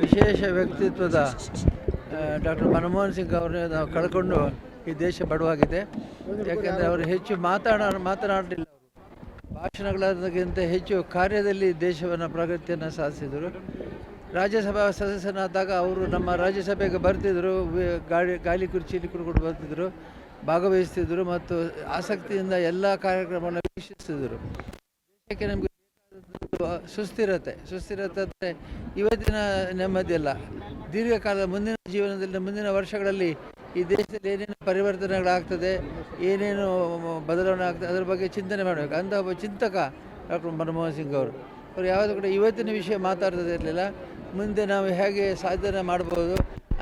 ವಿಶೇಷ ವ್ಯಕ್ತಿತ್ವದ ಡಾಕ್ಟರ್ ಮನಮೋಹನ್ ಸಿಂಗ್ ಅವರನ್ನೇ ನಾವು ಕಳ್ಕೊಂಡು ಈ ದೇಶ ಬಡವಾಗಿದೆ. ಯಾಕೆಂದರೆ ಅವರು ಹೆಚ್ಚು ಮಾತಾಡ, ಮಾತನಾಡಲಿಲ್ಲ ಅವರು. ಭಾಷಣಗಳಕ್ಕಿಂತ ಹೆಚ್ಚು ಕಾರ್ಯದಲ್ಲಿ ದೇಶವನ್ನು ಪ್ರಗತಿಯನ್ನು ಸಾಧಿಸಿದರು. ರಾಜ್ಯಸಭಾ ಸದಸ್ಯನಾದಾಗ ಅವರು ನಮ್ಮ ರಾಜ್ಯಸಭೆಗೆ ಬರ್ತಿದ್ದರು ಗಾಳಿ, ಗಾಲಿ ಕುರ್ಚಿಯಲ್ಲಿ ಕುಡ್ಕೊಂಡು ಬರ್ತಿದ್ದರು ಭಾಗವಹಿಸ್ತಿದ್ದರು ಮತ್ತು ಆಸಕ್ತಿಯಿಂದ ಎಲ್ಲ ಕಾರ್ಯಕ್ರಮಗಳನ್ನು ವೀಕ್ಷಿಸ್ತಿದ್ದರು ದೇಶಕ್ಕೆ ನಮಗೆ ಸುಸ್ಥಿರತೆ ಸುಸ್ಥಿರತೆ ಅಂದರೆ ಇವತ್ತಿನ ನೆಮ್ಮದಿ ಅಲ್ಲ ದೀರ್ಘಕಾಲ ಮುಂದಿನ ಜೀವನದಲ್ಲಿ, ಮುಂದಿನ ವರ್ಷಗಳಲ್ಲಿ ಈ ದೇಶದಲ್ಲಿ ಏನೇನು ಪರಿವರ್ತನೆಗಳಾಗ್ತದೆ, ಏನೇನು ಬದಲಾವಣೆ ಆಗ್ತದೆ ಅದರ ಬಗ್ಗೆ ಚಿಂತನೆ ಮಾಡಬೇಕು. ಅಂತ ಒಬ್ಬ ಚಿಂತಕ ಡಾಕ್ಟರ್ ಮನಮೋಹನ್ ಸಿಂಗ್ ಅವರು. ಅವರು ಯಾವುದೇ ಕೂಡ ಇವತ್ತಿನ ವಿಷಯ ಮಾತಾಡ್ತದೆ ಇರಲಿಲ್ಲ. ಮುಂದೆ ನಾವು ಹೇಗೆ ಸಾಧನೆ ಮಾಡ್ಬೋದು,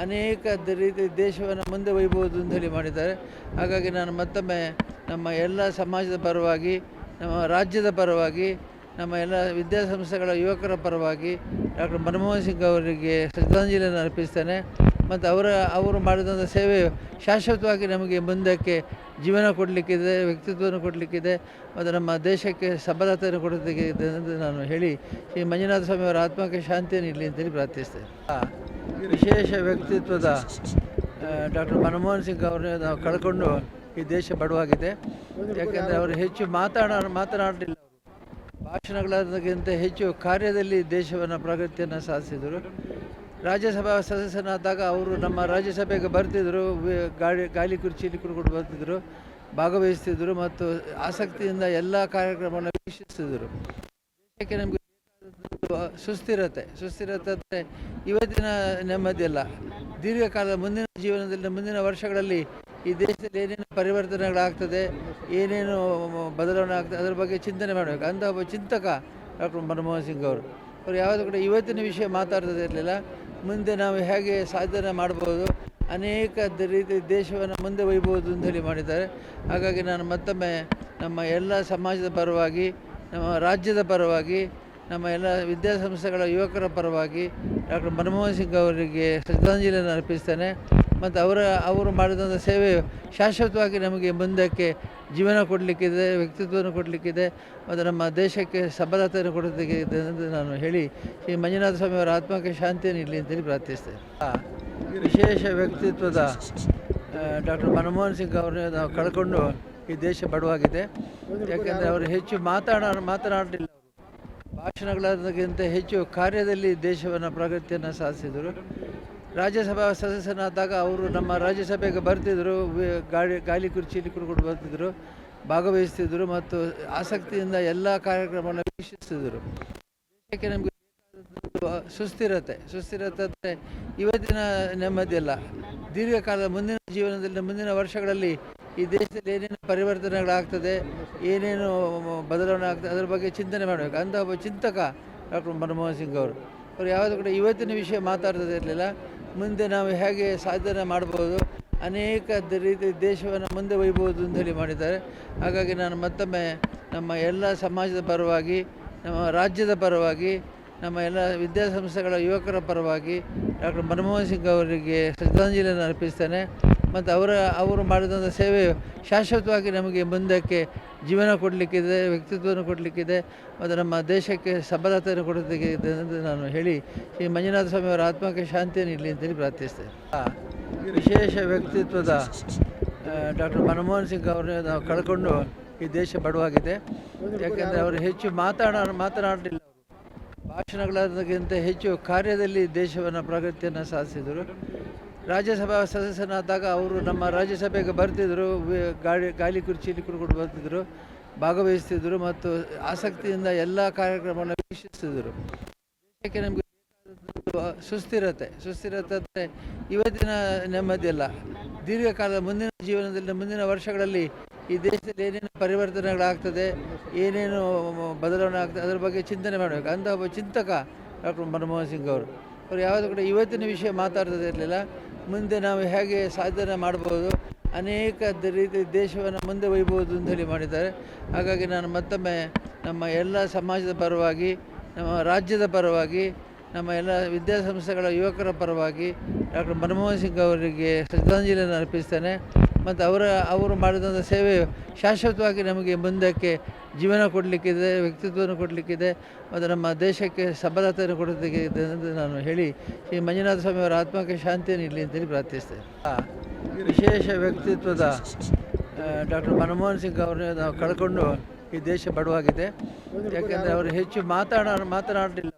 ಅನೇಕ ರೀತಿ ದೇಶವನ್ನು ಮುಂದೆ ಒಯ್ಬೋದು ಅಂತ ಹೇಳಿ ಮಾಡಿದ್ದಾರೆ. ಹಾಗಾಗಿ ನಾನು ಮತ್ತೊಮ್ಮೆ ನಮ್ಮ ಎಲ್ಲ ಸಮಾಜದ ಪರವಾಗಿ, ನಮ್ಮ ರಾಜ್ಯದ ಪರವಾಗಿ ನಮ್ಮ ಎಲ್ಲ ವಿದ್ಯಾಸಂಸ್ಥೆಗಳ ಯುವಕರ ಪರವಾಗಿ ಡಾಕ್ಟರ್ ಮನಮೋಹನ್ ಸಿಂಗ್ ಅವರಿಗೆ ಶ್ರದ್ಧಾಂಜಲಿಯನ್ನು ಅರ್ಪಿಸ್ತೇನೆ. ಮತ್ತು ಅವರ, ಅವರು ಮಾಡಿದಂಥ ಸೇವೆ ಶಾಶ್ವತವಾಗಿ ನಮಗೆ ಮುಂದಕ್ಕೆ ಜೀವನ ಕೊಡಲಿಕ್ಕಿದೆ, ವ್ಯಕ್ತಿತ್ವವನ್ನು ಕೊಡಲಿಕ್ಕಿದೆ ಮತ್ತು ನಮ್ಮ ದೇಶಕ್ಕೆ ಸಬಲತೆಯನ್ನು ಕೊಡಲಿಕ್ಕಿದೆ ಎಂದು ನಾನು ಹೇಳಿ ಶ್ರೀ ಮಂಜುನಾಥ ಸ್ವಾಮಿ ಅವರ ಆತ್ಮಕ್ಕೆ ಶಾಂತಿಯನ್ನು ಇರಲಿ ಅಂತೇಳಿ ಪ್ರಾರ್ಥಿಸ್ತೇನೆ. ವಿಶೇಷ ವ್ಯಕ್ತಿತ್ವದ ಡಾಕ್ಟರ್ ಮನಮೋಹನ್ ಸಿಂಗ್ ಅವರನ್ನ ನಾವು ಕಳ್ಕೊಂಡು ಈ ದೇಶ ಬಡವಾಗಿದೆ. ಯಾಕೆಂದರೆ ಅವರು ಹೆಚ್ಚು ಮಾತಾಡ, ಮಾತನಾಡಲಿಲ್ಲ. ಭಾಷಣಗಳಕ್ಕಿಂತ ಹೆಚ್ಚು ಕಾರ್ಯದಲ್ಲಿ ದೇಶವನ್ನು ಪ್ರಗತಿಯನ್ನು ಸಾಧಿಸಿದರು. ರಾಜ್ಯಸಭಾ ಸದಸ್ಯನಾದಾಗ ಅವರು ನಮ್ಮ ರಾಜ್ಯಸಭೆಗೆ ಬರ್ತಿದ್ದರು ಗಾಳಿ, ಗಾಲಿ ಕುರ್ಚಿಯಲ್ಲಿ ಕುಡ್ಕೊಂಡು ಬರ್ತಿದ್ದರು ಭಾಗವಹಿಸ್ತಿದ್ದರು ಮತ್ತು ಆಸಕ್ತಿಯಿಂದ ಎಲ್ಲ ಕಾರ್ಯಕ್ರಮಗಳನ್ನು ವೀಕ್ಷಿಸ್ತಿದ್ದರು ದೇಶಕ್ಕೆ ನಮಗೆ ಸುಸ್ಥಿರತೆ. ಸುಸ್ಥಿರತೆ ಅಂದರೆ ಇವತ್ತಿನ ನೆಮ್ಮದಿಯಲ್ಲ ದೀರ್ಘಕಾಲ ಮುಂದಿನ ಜೀವನದಲ್ಲಿ, ಮುಂದಿನ ವರ್ಷಗಳಲ್ಲಿ ಈ ದೇಶದಲ್ಲಿ ಏನೇನು ಪರಿವರ್ತನೆಗಳಾಗ್ತದೆ, ಏನೇನು ಬದಲಾವಣೆ ಆಗ್ತದೆ, ಅದರ ಬಗ್ಗೆ ಚಿಂತನೆ ಮಾಡಬೇಕು. ಅಂತ ಒಬ್ಬ ಚಿಂತಕ ಡಾಕ್ಟರ್ ಮನಮೋಹನ್ ಸಿಂಗ್ ಅವರು. ಅವರು ಯಾವುದೇ ಕೂಡ ಇವತ್ತಿನ ವಿಷಯ ಮಾತಾಡ್ತದೆ ಇರಲಿಲ್ಲ. ಮುಂದೆ ನಾವು ಹೇಗೆ ಸಾಧನೆ ಮಾಡ್ಬೋದು, ಅನೇಕ ರೀತಿ ದೇಶವನ್ನು ಮುಂದೆ ಒಯ್ಬೋದು ಅಂತ ಹೇಳಿ ಮಾಡಿದ್ದಾರೆ. ಹಾಗಾಗಿ ನಾನು ಮತ್ತೊಮ್ಮೆ ನಮ್ಮ ಎಲ್ಲ ಸಮಾಜದ ಪರವಾಗಿ, ನಮ್ಮ ರಾಜ್ಯದ ಪರವಾಗಿ, ನಮ್ಮ ಎಲ್ಲ ವಿದ್ಯಾಸಂಸ್ಥೆಗಳ ಯುವಕರ ಪರವಾಗಿ ಡಾಕ್ಟರ್ ಮನಮೋಹನ್ ಸಿಂಗ್ ಅವರಿಗೆ ಶ್ರದ್ಧಾಂಜಲಿಯನ್ನು ಅರ್ಪಿಸ್ತೇನೆ. ಮತ್ತು ಅವರ ಅವರು ಮಾಡಿದಂಥ ಸೇವೆ ಶಾಶ್ವತವಾಗಿ ನಮಗೆ ಮುಂದಕ್ಕೆ ಜೀವನ ಕೊಡಲಿಕ್ಕಿದೆ, ವ್ಯಕ್ತಿತ್ವವನ್ನು ಕೊಡಲಿಕ್ಕಿದೆ ಮತ್ತು ನಮ್ಮ ದೇಶಕ್ಕೆ ಸಬಲತೆಯನ್ನು ಕೊಡಲಿಕ್ಕಿದೆ ಎಂದು ನಾನು ಹೇಳಿ ಶ್ರೀ ಮಂಜುನಾಥ ಸ್ವಾಮಿ ಅವರ ಆತ್ಮಕ್ಕೆ ಶಾಂತಿಯನ್ನು ಇರಲಿ ಅಂತೇಳಿ ಪ್ರಾರ್ಥಿಸ್ತೇನೆ. ವಿಶೇಷ ವ್ಯಕ್ತಿತ್ವದ ಡಾಕ್ಟರ್ ಮನಮೋಹನ್ ಸಿಂಗ್ ಅವರನ್ನು ನಾವು ಕಳ್ಕೊಂಡು ಈ ದೇಶ ಬಡವಾಗಿದೆ. ಯಾಕೆಂದರೆ ಅವರು ಹೆಚ್ಚು ಮಾತಾಡ, ಮಾತನಾಡಲಿಲ್ಲ. ಅವರು ಭಾಷಣಗಳಕ್ಕಿಂತ ಹೆಚ್ಚು ಕಾರ್ಯದಲ್ಲಿ ದೇಶವನ್ನು ಪ್ರಗತಿಯನ್ನು ಸಾಧಿಸಿದರು. ರಾಜ್ಯಸಭಾ ಸದಸ್ಯನಾದಾಗ ಅವರು ನಮ್ಮ ರಾಜ್ಯಸಭೆಗೆ ಬರ್ತಿದ್ದರು ಗಾಳಿ, ಗಾಲಿ ಕುರ್ಚಿಯಲ್ಲಿ ಕುಡ್ಕೊಂಡು ಬರ್ತಿದ್ದರು ಭಾಗವಹಿಸ್ತಿದ್ದರು ಮತ್ತು ಆಸಕ್ತಿಯಿಂದ ಎಲ್ಲ ಕಾರ್ಯಕ್ರಮವನ್ನು ವೀಕ್ಷಿಸಿದರು ದೇಶಕ್ಕೆ ನಮಗೆ ಸುಸ್ಥಿರತೆ ಸುಸ್ಥಿರತೆ ಅಂದರೆ ಇವತ್ತಿನ ನೆಮ್ಮದಿಯಲ್ಲ. ದೀರ್ಘಕಾಲ ಮುಂದಿನ ಜೀವನದಲ್ಲಿ, ಮುಂದಿನ ವರ್ಷಗಳಲ್ಲಿ ಈ ದೇಶದಲ್ಲಿ ಏನೇನು ಪರಿವರ್ತನೆಗಳಾಗ್ತದೆ, ಏನೇನು ಬದಲಾವಣೆ ಆಗ್ತದೆ ಅದರ ಬಗ್ಗೆ ಚಿಂತನೆ ಮಾಡಬೇಕು. ಅಂತ ಒಬ್ಬ ಚಿಂತಕ ಡಾಕ್ಟರ್ ಮನಮೋಹನ್ ಸಿಂಗ್ ಅವರು. ಅವರು ಯಾವುದು ಕೂಡ ಇವತ್ತಿನ ವಿಷಯ ಮಾತಾಡ್ತದೆ ಇರಲಿಲ್ಲ. ಮುಂದೆ ನಾವು ಹೇಗೆ ಸಾಧನೆ ಮಾಡ್ಬೋದು, ಅನೇಕ ರೀತಿ ದೇಶವನ್ನು ಮುಂದೆ ಒಯ್ಬೋದು ಅಂತ ಹೇಳಿ ಮಾಡಿದ್ದಾರೆ. ಹಾಗಾಗಿ ನಾನು ಮತ್ತೊಮ್ಮೆ ನಮ್ಮ ಎಲ್ಲ ಸಮಾಜದ ಪರವಾಗಿ, ನಮ್ಮ ರಾಜ್ಯದ ಪರವಾಗಿ, ನಮ್ಮ ಎಲ್ಲ ವಿದ್ಯಾಸಂಸ್ಥೆಗಳ ಯುವಕರ ಪರವಾಗಿ ಡಾಕ್ಟರ್ ಮನಮೋಹನ್ ಸಿಂಗ್ ಅವರಿಗೆ ಶ್ರದ್ಧಾಂಜಲಿಯನ್ನು ಅರ್ಪಿಸ್ತೇನೆ. ಮತ್ತು ಅವರ ಅವರು ಮಾಡಿದಂಥ ಸೇವೆ ಶಾಶ್ವತವಾಗಿ ನಮಗೆ ಮುಂದಕ್ಕೆ ಜೀವನ ಕೊಡಲಿಕ್ಕಿದೆ, ವ್ಯಕ್ತಿತ್ವವನ್ನು ಕೊಡಲಿಕ್ಕಿದೆ ಮತ್ತು ನಮ್ಮ ದೇಶಕ್ಕೆ ಸಬಲತೆಯನ್ನು ಕೊಡಲಿಕ್ಕಿದೆ ಎಂದು ನಾನು ಹೇಳಿ ಶ್ರೀ ಮಂಜುನಾಥ ಸ್ವಾಮಿ ಅವರ ಆತ್ಮಕ್ಕೆ ಶಾಂತಿಯನ್ನು ಇರಲಿ ಅಂತೇಳಿ ಪ್ರಾರ್ಥಿಸ್ತೇನೆ. ವಿಶೇಷ ವ್ಯಕ್ತಿತ್ವದ ಡಾಕ್ಟರ್ ಮನಮೋಹನ್ ಸಿಂಗ್ ಅವರನ್ನು ನಾವು ಕಳ್ಕೊಂಡು ಈ ದೇಶ ಬಡವಾಗಿದೆ. ಯಾಕೆಂದರೆ ಅವರು ಹೆಚ್ಚು ಮಾತಾಡ, ಮಾತನಾಡಲಿಲ್ಲ ಭಾಷಣಗಳಾದಕ್ಕಿಂತ ಹೆಚ್ಚು ಕಾರ್ಯದಲ್ಲಿ ದೇಶವನ್ನು ಪ್ರಗತಿಯನ್ನು ಸಾಧಿಸಿದರು. ರಾಜ್ಯಸಭಾ ಸದಸ್ಯನಾದಾಗ ಅವರು ನಮ್ಮ ರಾಜ್ಯಸಭೆಗೆ ಬರ್ತಿದ್ದರು ಗಾಳಿ ಗಾಲಿ ಕುರ್ಚಿಯಲ್ಲಿ ಕುಡ್ಕೊಂಡು ಬರ್ತಿದ್ದರು ಭಾಗವಹಿಸ್ತಿದ್ದರು ಮತ್ತು ಆಸಕ್ತಿಯಿಂದ ಎಲ್ಲ ಕಾರ್ಯಕ್ರಮವನ್ನು ವೀಕ್ಷಿಸ್ತಿದ್ದರು ದೇಶಕ್ಕೆ ನಮಗೆ ಸುಸ್ಥಿರತೆ. ಸುಸ್ಥಿರತೆ ಇವತ್ತಿನ ನೆಮ್ಮದಿ ಅಲ್ಲ ದೀರ್ಘಕಾಲ ಮುಂದಿನ ಜೀವನದಲ್ಲಿ, ಮುಂದಿನ ವರ್ಷಗಳಲ್ಲಿ ಈ ದೇಶದಲ್ಲಿ ಏನೇನು ಪರಿವರ್ತನೆಗಳಾಗ್ತದೆ, ಏನೇನು ಬದಲಾವಣೆ ಆಗ್ತದೆ ಅದರ ಬಗ್ಗೆ ಚಿಂತನೆ ಮಾಡಬೇಕು. ಅಂತ ಒಬ್ಬ ಚಿಂತಕ ಡಾಕ್ಟರ್ ಮನಮೋಹನ್ ಸಿಂಗ್ ಅವರು. ಅವರು ಯಾವುದೂ ಕೂಡ ಇವತ್ತಿನ ವಿಷಯ ಮಾತಾಡ್ತದೆ ಇರಲಿಲ್ಲ. ಮುಂದೆ ನಾವು ಹೇಗೆ ಸಾಧನೆ ಮಾಡ್ಬೋದು, ಅನೇಕ ರೀತಿ ದೇಶವನ್ನು ಮುಂದೆ ಒಯ್ಬೋದು ಅಂತ ಹೇಳಿ ಮಾಡಿದ್ದಾರೆ. ಹಾಗಾಗಿ ನಾನು ಮತ್ತೊಮ್ಮೆ ನಮ್ಮ ಎಲ್ಲ ಸಮಾಜದ ಪರವಾಗಿ, ನಮ್ಮ ರಾಜ್ಯದ ಪರವಾಗಿ, ನಮ್ಮ ಎಲ್ಲ ವಿದ್ಯಾಸಂಸ್ಥೆಗಳ ಯುವಕರ ಪರವಾಗಿ ಡಾಕ್ಟರ್ ಮನಮೋಹನ್ ಸಿಂಗ್ ಅವರಿಗೆ ಶ್ರದ್ಧಾಂಜಲಿಯನ್ನು ಅರ್ಪಿಸ್ತೇನೆ. ಮತ್ತು ಅವರ ಅವರು ಮಾಡಿದಂಥ ಸೇವೆ ಶಾಶ್ವತವಾಗಿ ನಮಗೆ ಮುಂದಕ್ಕೆ ಜೀವನ ಕೊಡಲಿಕ್ಕಿದೆ, ವ್ಯಕ್ತಿತ್ವವನ್ನು ಕೊಡಲಿಕ್ಕಿದೆ ಮತ್ತು ನಮ್ಮ ದೇಶಕ್ಕೆ ಸಬಲತೆಯನ್ನು ಕೊಡೋದಕ್ಕೆ ಇದೆ ಎಂದು ನಾನು ಹೇಳಿ ಶ್ರೀ ಮಂಜುನಾಥ ಸ್ವಾಮಿಯವರ ಆತ್ಮಕ್ಕೆ ಶಾಂತಿಯನ್ನು ಇರಲಿ ಅಂತೇಳಿ ಪ್ರಾರ್ಥಿಸ್ತೇನೆ. ವಿಶೇಷ ವ್ಯಕ್ತಿತ್ವದ ಡಾಕ್ಟರ್ ಮನಮೋಹನ್ ಸಿಂಗ್ ಅವರನ್ನು ನಾವು ಕಳ್ಕೊಂಡು ಈ ದೇಶ ಬಡವಾಗಿದೆ. ಯಾಕೆಂದರೆ ಅವರು ಹೆಚ್ಚು ಮಾತಾಡ, ಮಾತನಾಡಲಿಲ್ಲ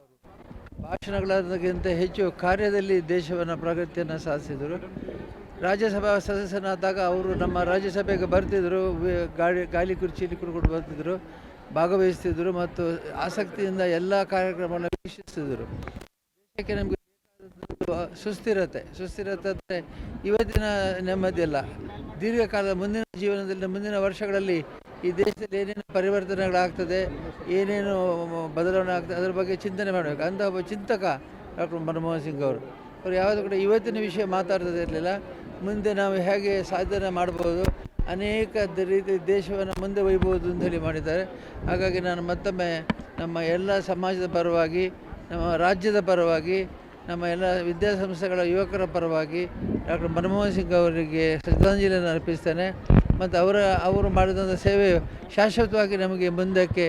ಭಾಷಣಗಳಾದಕ್ಕಿಂತ ಹೆಚ್ಚು ಕಾರ್ಯದಲ್ಲಿ ದೇಶವನ್ನು ಪ್ರಗತಿಯನ್ನು ಸಾಧಿಸಿದರು. ರಾಜ್ಯಸಭಾ ಸದಸ್ಯನಾದಾಗ ಅವರು ನಮ್ಮ ರಾಜ್ಯಸಭೆಗೆ ಬರ್ತಿದ್ದರು ಗಾಳಿ ಗಾಲಿ ಕುರ್ಚಿಯಲ್ಲಿ ಕುಡ್ಕೊಂಡು ಬರ್ತಿದ್ದರು ಭಾಗವಹಿಸ್ತಿದ್ದರು ಮತ್ತು ಆಸಕ್ತಿಯಿಂದ ಎಲ್ಲ ಕಾರ್ಯಕ್ರಮವನ್ನು ವೀಕ್ಷಿಸ್ತಿದ್ದರು ದೇಶಕ್ಕೆ ನಮಗೆ ಸುಸ್ಥಿರತೆ ಸುಸ್ಥಿರತೆ ಅಂದರೆ ಇವತ್ತಿನ ನೆಮ್ಮದಿ ಅಲ್ಲ ದೀರ್ಘಕಾಲ ಮುಂದಿನ ಜೀವನದಲ್ಲಿ, ಮುಂದಿನ ವರ್ಷಗಳಲ್ಲಿ ಈ ದೇಶದಲ್ಲಿ ಏನೇನು ಪರಿವರ್ತನೆಗಳಾಗ್ತದೆ, ಏನೇನು ಬದಲಾವಣೆ ಆಗ್ತದೆ ಅದರ ಬಗ್ಗೆ ಚಿಂತನೆ ಮಾಡಬೇಕು. ಅಂತ ಒಬ್ಬ ಚಿಂತಕ ಡಾಕ್ಟರ್ ಮನಮೋಹನ್ ಸಿಂಗ್ ಅವರು. ಅವರು ಯಾವುದು ಕೂಡ ಇವತ್ತಿನ ವಿಷಯ ಮಾತಾಡ್ತದೆ ಇರಲಿಲ್ಲ. ಮುಂದೆ ನಾವು ಹೇಗೆ ಸಾಧನೆ ಮಾಡ್ಬೋದು, ಅನೇಕ ರೀತಿ ದೇಶವನ್ನು ಮುಂದೆ ಒಯ್ಬೋದು ಅಂತ ಹೇಳಿ ಮಾಡಿದ್ದಾರೆ. ಹಾಗಾಗಿ ನಾನು ಮತ್ತೊಮ್ಮೆ ನಮ್ಮ ಎಲ್ಲ ಸಮಾಜದ ಪರವಾಗಿ, ನಮ್ಮ ರಾಜ್ಯದ ಪರವಾಗಿ, ನಮ್ಮ ಎಲ್ಲ ವಿದ್ಯಾಸಂಸ್ಥೆಗಳ ಯುವಕರ ಪರವಾಗಿ ಡಾಕ್ಟರ್ ಮನಮೋಹನ್ ಸಿಂಗ್ ಅವರಿಗೆ ಶ್ರದ್ಧಾಂಜಲಿಯನ್ನು ಅರ್ಪಿಸ್ತೇನೆ. ಮತ್ತು ಅವರ ಅವರು ಮಾಡಿದಂಥ ಸೇವೆ ಶಾಶ್ವತವಾಗಿ ನಮಗೆ ಮುಂದಕ್ಕೆ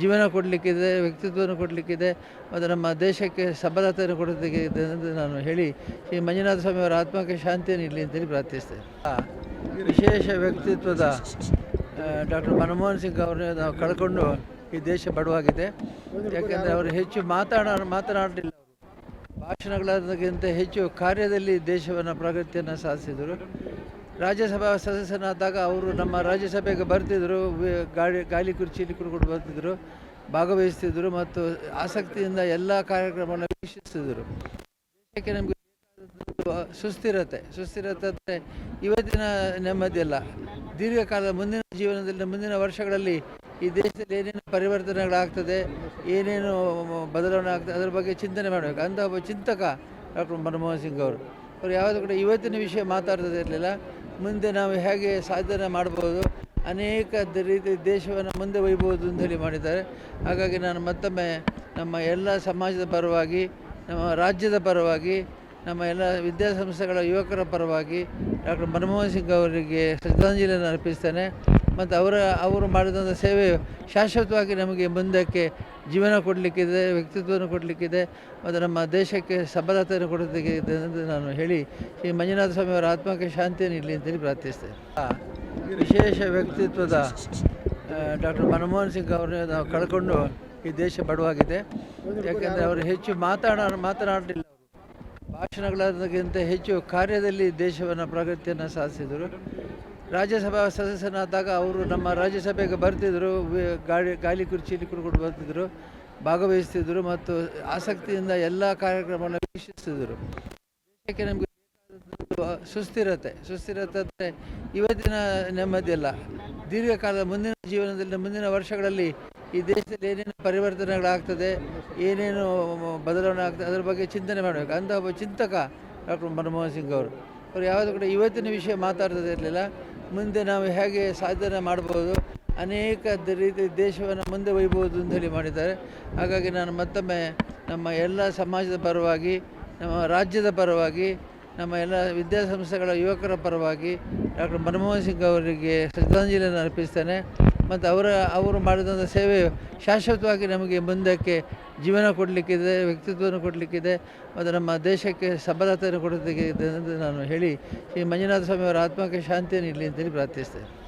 ಜೀವನ ಕೊಡಲಿಕ್ಕಿದೆ, ವ್ಯಕ್ತಿತ್ವವನ್ನು ಕೊಡಲಿಕ್ಕಿದೆ ಮತ್ತು ನಮ್ಮ ದೇಶಕ್ಕೆ ಸಬಲತೆಯನ್ನು ಕೊಡೋದಕ್ಕೆ ಇದೆ ಎಂದು ನಾನು ಹೇಳಿ ಶ್ರೀ ಮಂಜುನಾಥ ಸ್ವಾಮಿಯವರ ಆತ್ಮಕ್ಕೆ ಶಾಂತಿಯನ್ನು ಇರಲಿ ಅಂತೇಳಿ ಪ್ರಾರ್ಥಿಸ್ತೇನೆ. ವಿಶೇಷ ವ್ಯಕ್ತಿತ್ವದ ಡಾಕ್ಟರ್ ಮನಮೋಹನ್ ಸಿಂಗ್ ಅವರನ್ನು ನಾವು ಕಳ್ಕೊಂಡು ಈ ದೇಶ ಬಡವಾಗಿದೆ. ಯಾಕೆಂದರೆ ಅವರು ಹೆಚ್ಚು ಮಾತಾಡ, ಮಾತನಾಡಲಿಲ್ಲ ಭಾಷಣಗಳಾದಕ್ಕಿಂತ ಹೆಚ್ಚು ಕಾರ್ಯದಲ್ಲಿ ದೇಶವನ್ನು ಪ್ರಗತಿಯನ್ನು ಸಾಧಿಸಿದರು. ರಾಜ್ಯಸಭಾ ಸದಸ್ಯನಾದಾಗ ಅವರು ನಮ್ಮ ರಾಜ್ಯಸಭೆಗೆ ಬರ್ತಿದ್ದರು ಗಾಳಿ ಗಾಳಿ ಕುರ್ಚಿಯಲ್ಲಿ ಕುಡ್ಕೊಂಡು ಬರ್ತಿದ್ದರು ಭಾಗವಹಿಸ್ತಿದ್ದರು ಮತ್ತು ಆಸಕ್ತಿಯಿಂದ ಎಲ್ಲ ಕಾರ್ಯಕ್ರಮಗಳನ್ನು ವೀಕ್ಷಿಸ್ತಿದ್ದರು ದೇಶಕ್ಕೆ ನಮಗೆ ಸುಸ್ಥಿರತೆ. ಸುಸ್ಥಿರತೆ ಅಂದರೆ ಇವತ್ತಿನ ನೆಮ್ಮದಿ ಅಲ್ಲ ದೀರ್ಘಕಾಲ ಮುಂದಿನ ಜೀವನದಲ್ಲಿ, ಮುಂದಿನ ವರ್ಷಗಳಲ್ಲಿ ಈ ದೇಶದಲ್ಲಿ ಏನೇನು ಪರಿವರ್ತನೆಗಳಾಗ್ತದೆ, ಏನೇನು ಬದಲಾವಣೆ ಆಗ್ತದೆ, ಅದರ ಬಗ್ಗೆ ಚಿಂತನೆ ಮಾಡಬೇಕು. ಅಂತ ಒಬ್ಬ ಚಿಂತಕ ಡಾಕ್ಟರ್ ಮನಮೋಹನ್ ಸಿಂಗ್ ಅವರು. ಅವರು ಯಾವುದು ಕೂಡ ಇವತ್ತಿನ ವಿಷಯ ಮಾತಾಡ್ತದೆ ಇರಲಿಲ್ಲ ಮುಂದೆ ನಾವು ಹೇಗೆ ಸಾಧನೆ ಮಾಡ್ಬೋದು, ಅನೇಕ ರೀತಿ ದೇಶವನ್ನು ಮುಂದೆ ಒಯ್ಬೋದು ಅಂತ ಹೇಳಿ ಮಾಡಿದ್ದಾರೆ. ಹಾಗಾಗಿ ನಾನು ಮತ್ತೊಮ್ಮೆ ನಮ್ಮ ಎಲ್ಲ ಸಮಾಜದ ಪರವಾಗಿ, ನಮ್ಮ ರಾಜ್ಯದ ಪರವಾಗಿ, ನಮ್ಮ ಎಲ್ಲ ವಿದ್ಯಾಸಂಸ್ಥೆಗಳ ಯುವಕರ ಪರವಾಗಿ ಡಾಕ್ಟರ್ ಮನಮೋಹನ್ ಸಿಂಗ್ ಅವರಿಗೆ ಶ್ರದ್ಧಾಂಜಲಿಯನ್ನು ಅರ್ಪಿಸ್ತೇನೆ. ಮತ್ತು ಅವರ, ಅವರು ಮಾಡಿದಂಥ ಸೇವೆ ಶಾಶ್ವತವಾಗಿ ನಮಗೆ ಮುಂದಕ್ಕೆ ಜೀವನ ಕೊಡಲಿಕ್ಕಿದೆ, ವ್ಯಕ್ತಿತ್ವವನ್ನು ಕೊಡಲಿಕ್ಕಿದೆ ಮತ್ತು ನಮ್ಮ ದೇಶಕ್ಕೆ ಸಬಲತೆಯನ್ನು ಕೊಡೋದಕ್ಕೆ ಇದೆ ಎಂದು ನಾನು ಹೇಳಿ ಶ್ರೀ ಮಂಜುನಾಥ ಸ್ವಾಮಿಯವರ ಆತ್ಮಕ್ಕೆ ಶಾಂತಿಯನ್ನು ಇರಲಿ ಅಂತೇಳಿ ಪ್ರಾರ್ಥಿಸ್ತೇನೆ. ವಿಶೇಷ ವ್ಯಕ್ತಿತ್ವದ ಡಾಕ್ಟರ್ ಮನಮೋಹನ್ ಸಿಂಗ್ ಅವರನ್ನು ನಾವು ಕಳ್ಕೊಂಡು ಈ ದೇಶ ಬಡವಾಗಿದೆ. ಯಾಕೆಂದರೆ ಅವರು ಹೆಚ್ಚು ಮಾತಾಡ, ಮಾತನಾಡಲಿಲ್ಲ ಭಾಷಣಗಳಾದಕ್ಕಿಂತ ಹೆಚ್ಚು ಕಾರ್ಯದಲ್ಲಿ ದೇಶವನ್ನು ಪ್ರಗತಿಯನ್ನು ಸಾಧಿಸಿದರು. ರಾಜ್ಯಸಭಾ ಸದಸ್ಯನಾದಾಗ ಅವರು ನಮ್ಮ ರಾಜ್ಯಸಭೆಗೆ ಬರ್ತಿದ್ದರು ಗಾಳಿ ಗಾಳಿ ಕುರ್ಚಿಯಲ್ಲಿ ಕುಡ್ಕೊಂಡು ಬರ್ತಿದ್ದರು ಭಾಗವಹಿಸ್ತಿದ್ದರು ಮತ್ತು ಆಸಕ್ತಿಯಿಂದ ಎಲ್ಲ ಕಾರ್ಯಕ್ರಮವನ್ನು ವೀಕ್ಷಿಸ್ತಿದ್ದರು ದೇಶಕ್ಕೆ ನಮಗೆ ಸುಸ್ಥಿರತೆ. ಸುಸ್ಥಿರತೆ ಅಂದರೆ ಇವತ್ತಿನ ನೆಮ್ಮದಿ ಅಲ್ಲ ದೀರ್ಘಕಾಲ ಮುಂದಿನ ಜೀವನದಲ್ಲಿ, ಮುಂದಿನ ವರ್ಷಗಳಲ್ಲಿ ಈ ದೇಶದಲ್ಲಿ ಏನೇನು ಪರಿವರ್ತನೆಗಳಾಗ್ತದೆ, ಏನೇನು ಬದಲಾವಣೆ ಆಗ್ತದೆ, ಅದರ ಬಗ್ಗೆ ಚಿಂತನೆ ಮಾಡಬೇಕು. ಅಂತ ಒಬ್ಬ ಚಿಂತಕ ಡಾಕ್ಟರ್ ಮನಮೋಹನ್ ಸಿಂಗ್ ಅವರು. ಅವರು ಯಾವುದು ಕೂಡ ಇವತ್ತಿನ ವಿಷಯ ಮಾತಾಡ್ತದೆ ಇರಲಿಲ್ಲ. ಮುಂದೆ ನಾವು ಹೇಗೆ ಸಾಧನೆ ಮಾಡ್ಬೋದು, ಅನೇಕ ರೀತಿ ದೇಶವನ್ನು ಮುಂದೆ ಒಯ್ಬೋದು ಅಂತ ಹೇಳಿ ಮಾಡಿದ್ದಾರೆ. ಹಾಗಾಗಿ ನಾನು ಮತ್ತೊಮ್ಮೆ ನಮ್ಮ ಎಲ್ಲ ಸಮಾಜದ ಪರವಾಗಿ, ನಮ್ಮ ರಾಜ್ಯದ ಪರವಾಗಿ, ನಮ್ಮ ಎಲ್ಲ ವಿದ್ಯಾಸಂಸ್ಥೆಗಳ ಯುವಕರ ಪರವಾಗಿ ಡಾಕ್ಟರ್ ಮನಮೋಹನ್ ಸಿಂಗ್ ಅವರಿಗೆ ಶ್ರದ್ಧಾಂಜಲಿಯನ್ನು ಅರ್ಪಿಸ್ತೇನೆ. ಮತ್ತು ಅವರ ಅವರು ಮಾಡಿದಂಥ ಸೇವೆ ಶಾಶ್ವತವಾಗಿ ನಮಗೆ ಮುಂದಕ್ಕೆ ಜೀವನ ಕೊಡಲಿಕ್ಕಿದೆ, ವ್ಯಕ್ತಿತ್ವವನ್ನು ಕೊಡಲಿಕ್ಕಿದೆ ಮತ್ತು ನಮ್ಮ ದೇಶಕ್ಕೆ ಸಬಲತೆಯನ್ನು ಕೊಡೋದಕ್ಕೆ ಇದೆ ಎಂದು ನಾನು ಹೇಳಿ ಶ್ರೀ ಮಂಜುನಾಥ ಸ್ವಾಮಿಯವರ ಆತ್ಮಕ್ಕೆ ಶಾಂತಿಯನ್ನು ಇರಲಿ ಅಂತೇಳಿ ಪ್ರಾರ್ಥಿಸ್ತೇನೆ.